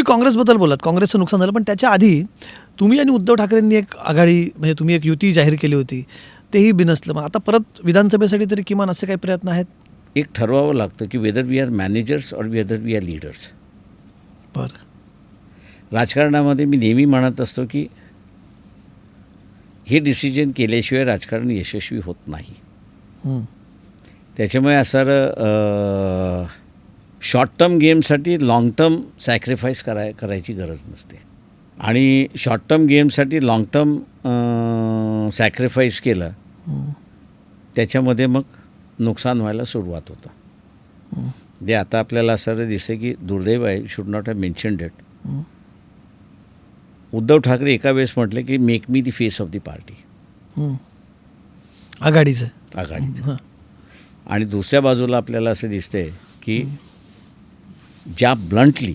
तुम्ही काँग्रेसबद्दल बोलात काँग्रेसचं नुकसान झालं पण त्याच्या आधी तुम्ही आणि उद्धव ठाकरेंनी एक आघाडी म्हणजे तुम्ही एक युती जाहीर केली होती तेही बिनसलं. मग आता परत विधानसभेसाठी तरी किमान असे काही प्रयत्न आहेत? एक ठरवावं लागतं की वेदर वी आर मॅनेजर्स और वेदर वी आर लीडर्स बरं. राजकारणामध्ये मी नेहमी म्हणत असतो की हे डिसिजन केल्याशिवाय राजकारण यशस्वी होत नाही. त्याच्यामुळे असं शॉर्ट टर्म गेमसाठी लाँग टर्म सॅक्रिफाईस कराय करायची गरज नसते आणि शॉर्ट टर्म गेमसाठी लाँग टर्म सॅक्रिफाईस केलं. त्याच्यामध्ये मग नुकसान व्हायला सुरुवात होतं जे आता आपल्याला असं दिसतं की दुर्दैव आहे should not have mention that. Uddhav Thackeray एका वेळेस म्हटले की make me the face of the party. आघाडीचं आघाडीचं. आणि दुसऱ्या बाजूला आपल्याला असं दिसतंय की ज्या ब्लंटली.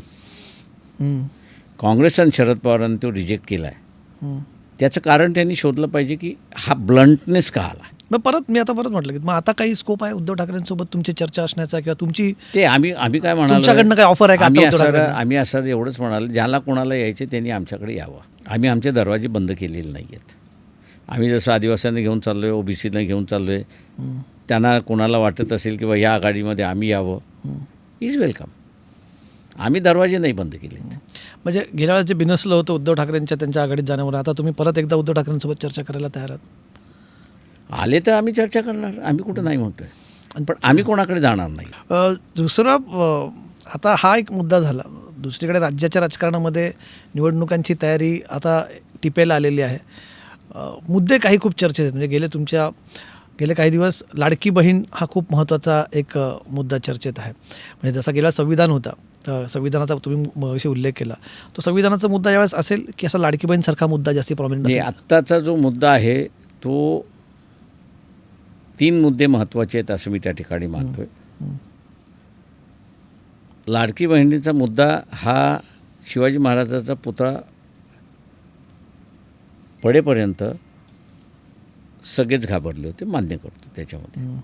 काँग्रेस आणि शरद पवारांनी तो रिजेक्ट केला आहे हं. त्याचं कारण त्यांनी शोधलं पाहिजे की हा ब्लंटनेस का आला मग परत मी आता परत म्हटलं की मग आता काही स्कोप आहे उद्धव ठाकरेंसोबत तुमची चर्चा असण्याचा किंवा तुमची ते आम्ही आम्ही काय म्हणालो काय offer आहे का आम्ही असं? आम्ही असं एवढंच म्हणाल ज्याला कोणाला यायचे त्यांनी आमच्याकडे यावं आम्ही आमचे दरवाजे बंद केलेले नाही आहेत आम्ही जसं आदिवासींना घेऊन चाललो आहे ओबीसीला घेऊन चाललो आहे. त्यांना कोणाला वाटत असेल की बा या आघाडीमध्ये आम्ही यावं. इज वेलकम आम्ही दरवाजे नाही बंद केले म्हणजे गेल्या वेळेस जे बिनसलं होतं उद्धव ठाकरेंच्या त्यांच्या आघाडीत जाण्यामुळे आता तुम्ही परत एकदा उद्धव ठाकरेंसोबत चर्चा करायला तयार आहात? आले तर आम्ही चर्चा करणार आम्ही कुठं नाही म्हणतोय. पण आम्ही कोणाकडे जाणार नाही. दुसरं आता हा एक मुद्दा झाला. दुसरीकडे राज्याच्या राजकारणामध्ये निवडणुकांची तयारी आता टिपेला आलेली आहे. मुद्दे काही खूप चर्चेत आहेत. म्हणजे गेले तुमच्या गेले काही दिवस लाडकी बहीण हा खूप महत्त्वाचा एक मुद्दा चर्चेत आहे. म्हणजे जसा गेला संविधान होता. संविधानाचा तुम्ही मगाशी उल्लेख केला. तो संविधानाचा मुद्दा यावेळेस असेल की असा लाडकी बहीणसारखा मुद्दा जास्ती प्रॉमिनंट आत्ताचा जो मुद्दा आहे तो तीन मुद्दे महत्त्वाचे आहेत असं मी त्या ठिकाणी मानतोय. लाडकी बहिणीचा मुद्दा हा शिवाजी महाराजाचा पुतळा पडेपर्यंत सगळेच घाबरले होते मान्य करतो त्याच्यामध्ये.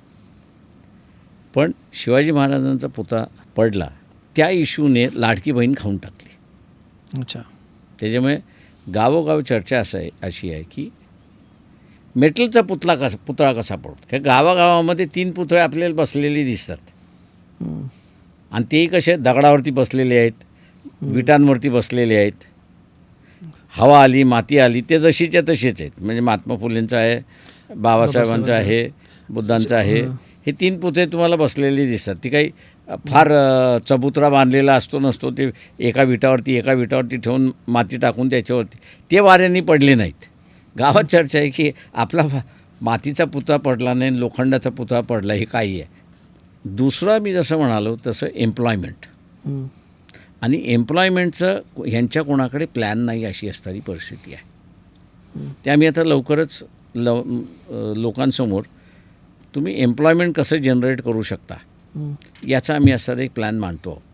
पण शिवाजी महाराजांचा पुतळा पडला. त्या इश्यूने लाडकी बहीण खाऊन टाकली. अच्छा. त्याच्यामुळे गावोगाव चर्चा असं आहे अशी आहे की मेटलचा पुतळा कसा पुतळा कसा पडतो? त्या गावागावामध्ये तीन पुतळे आपल्याला बसलेले दिसतात. आणि तेही कसे दगडावरती बसलेले आहेत विटांवरती बसलेले आहेत. हवा आली माती आली ते जशीच्या तसेच आहेत. म्हणजे महात्मा फुलेंचं आहे बाबासाहेबांचं आहे बुद्धांचं आहे. हे तीन पुतळे तुम्हाला बसलेले दिसतात. ती काही फार चबुतरा बांधलेला असतो नसतो ते एका विटावरती एका विटावरती ठेवून माती टाकून त्याच्यावरती. ते वाऱ्यांनी पडले नाहीत. गावात चर्चा आहे की आपला मातीचा पुतळा पडला नाही लोखंडाचा पुतळा पडला हे काही आहे. दुसरं मी जसं म्हणालो तसं एम्प्लॉयमेंट. आणि एम्प्लॉयमेंटचं ह्यांच्या कोणाकडे प्लॅन नाही अशी असणारी परिस्थिती आहे. ते आम्ही आता लवकरच ल अ, लोकांसमोर तुम्ही एम्प्लॉयमेंट कसं जनरेट करू शकता. याचा आम्ही असा एक प्लॅन मांडतो आहोत